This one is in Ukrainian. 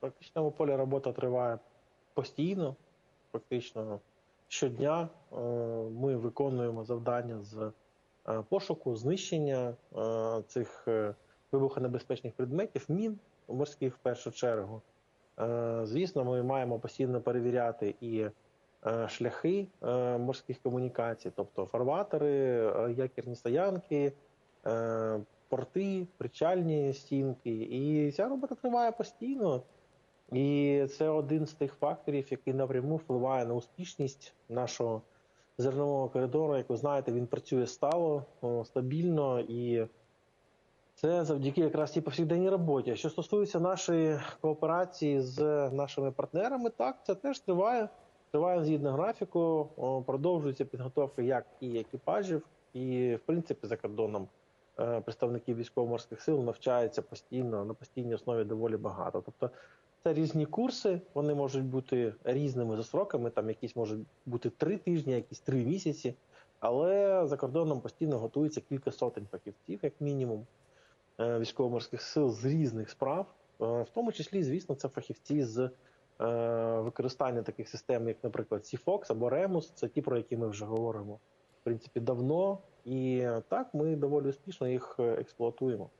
практичному полі робота триває постійно, фактично щодня. Е, Ми виконуємо завдання з е, пошуку, знищення е, цих вибухонебезпечних предметів, мін морських в першу чергу. Звісно, ми маємо постійно перевіряти і шляхи морських комунікацій, тобто фарватери, якірні стоянки, порти, причальні стінки. І ця робота триває постійно. І це один з тих факторів, який напряму впливає на успішність нашого зернового коридору. Як ви знаєте, він працює стало, стабільно і це завдяки якраз цій повсякденній роботі. Що стосується нашої кооперації з нашими партнерами, так це теж триває. Триває згідно графіку, продовжується підготовка як і екіпажів, і в принципі за кордоном е, представників військово-морських сил навчаються постійно на постійній основі доволі багато. Тобто це різні курси, вони можуть бути різними за сроками. Там якісь можуть бути три тижні, якісь три місяці. Але за кордоном постійно готується кілька сотень фахівців, як мінімум, е, військово-морських сил з різних справ, Е, в тому числі, звісно, це фахівці з е, використання таких систем, як, наприклад, Сіфокс або Ремус, це ті, про які ми вже говоримо в принципі давно. І так ми доволі успішно їх експлуатуємо.